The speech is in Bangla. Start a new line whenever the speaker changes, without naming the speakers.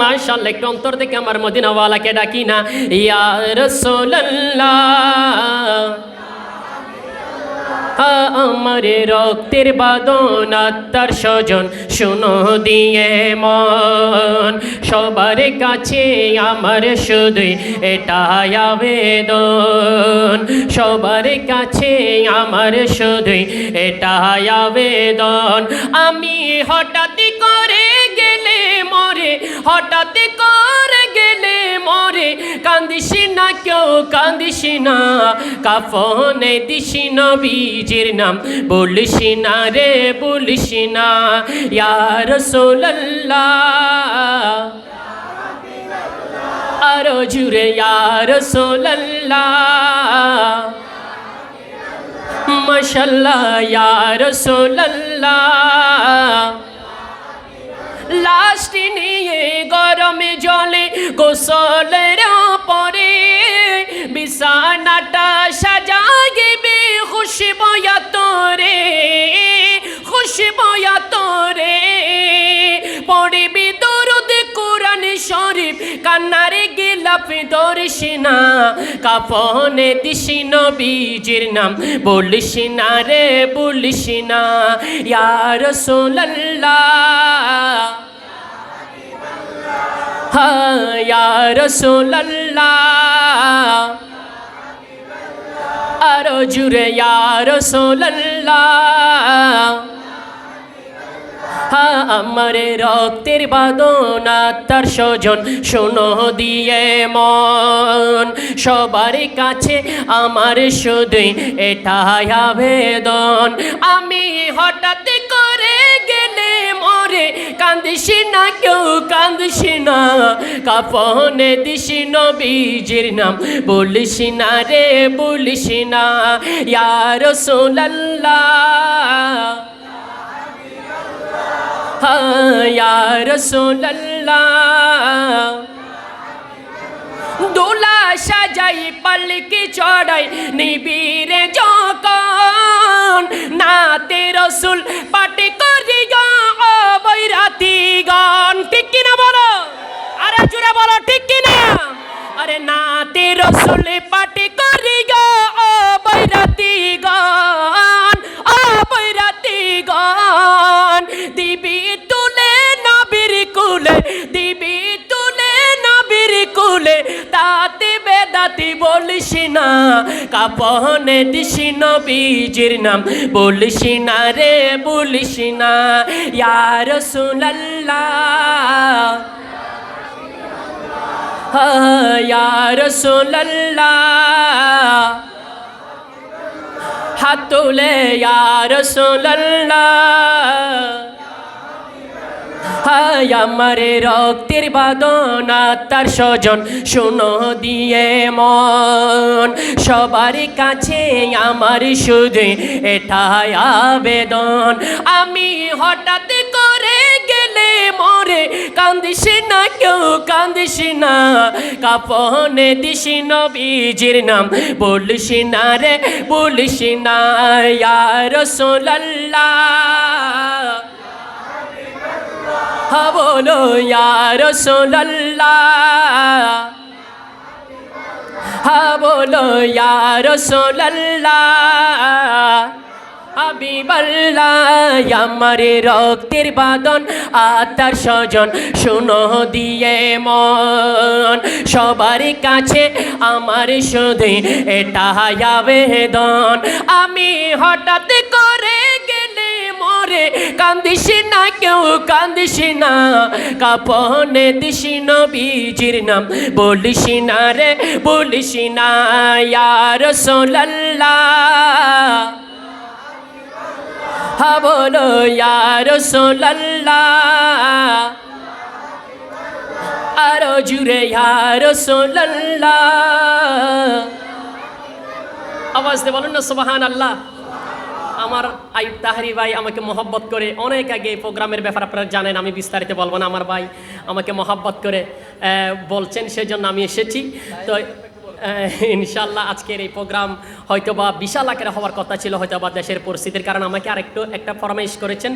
মাশাল্লাহ একটু অন্তর থেকে আমার মদিনাওয়ালাকে ডাকি না। ইয়া রসোল্লাহ আমার রক্তের বাদন, আত্মার স্বজন, শুনো দিয়ে মন। সবার কাছে আমার শুধুই এটাই আবেদন। সবার কাছে আমার শুধুই এটাই আবেদন। আমি হঠাৎ করে গেলে মরে, হঠাৎ করে গেলে মরে, কান্দিস না, কেউ কান্দিস না, কাফনে দিস নবীজির নাম। বলিস না রে, বলিস না ইয়ার সোল্লাহ আরও জুড়ে ইয়ার সোল্লাহ মশাল্লাহ ইয়ার সোল্লাহ লাস্ট নিয়ে গরমে জলে গিলাপ দরিস না, কাফনে দিস নবীজির নাম। বলিস না রে, বলিস না ইয়ার সোল্লাহ ইয়ার সোল্লাহ আরও জুড়ে ইয়ার সোল্লাহ আমার রক্তের বাদনা, তার স্বজন শোনো দিয়ে মন। সবার কাছে আমার শুধুই এটাই আবেদন। আমি হঠাৎ করে গেলে মরে কান্দিস না কেউ কান্দিস না। কাপনে দিস নবীজির নাম, বলিস না রে, বলিস না। ইয়ার সোল্লাহ ইয়ার সোল্লাহ দোলা সাজাই পালকি চড়াই নিবিরে যখন নাতে রসুল পাটি করিয়া অবৈরাতি গান। ঠিক কিনা বলো? আরে জুড়ে বলো, ঠিক কিনা? আরে নাতে রসুল কুলে তাতে বেদাতি বলিস না। কাপনে দিস নবীজির নাম, বলিস না রে, বলিস না। ইয়ার সুল্লাহ ইয়ার সুল্লাহ হাত তুলে ইয়ার সোল্লাহ হায় আমার রক্তের বাদনা, তার স্বজন শুনো দিয়ে মন। সবার কাছে আমার শুধু এটাই আবেদন। আমি হঠাৎ করে গেলে মরে কান্দিস না কেউ, কান্দিস না। কাপনে দিস নবীজির নাম, বলিস না রে, বলিস না ইয়ার বলো ইয়ার সোল্লাহ হা বলো ইয়ার সোল্লাহ হাবিবাল্লাহ আমার রক্তের বাদন আতার স্বজন শুনো দিয়ে মন। সবার কাছে আমার শুধু এটা আবেদন। আমি হঠাৎ করে কান্দিস না, কেউ কান্দিস না। কাপনে দিস নবীজির নাম। বলিস না রে, বলিস না ইয়ার সোল্লাহ হা বলো ইয়ার সোল্লাহ আরও জুড়ে ইয়ার সোল্লাহ আওয়াজ দিয়ে বলুন না সুবাহান আল্লাহ আমার আই তাহারি ভাই আমাকে মহব্বত করে অনেক আগে এই প্রোগ্রামের ব্যাপার আপনারা জানেন, আমি বিস্তারিত বলব না আমার ভাই আমাকে মহব্বত করে বলছেন সেজন্য আমি এসেছি। তো ইনশাল্লাহ আজকের এই প্রোগ্রাম হয়তো বা বিশাল আকারে হওয়ার কথা ছিল হয়তো বা দেশের পরিস্থিতির কারণে আমাকে আরেকটু একটা ফরমাইশ করেছেন।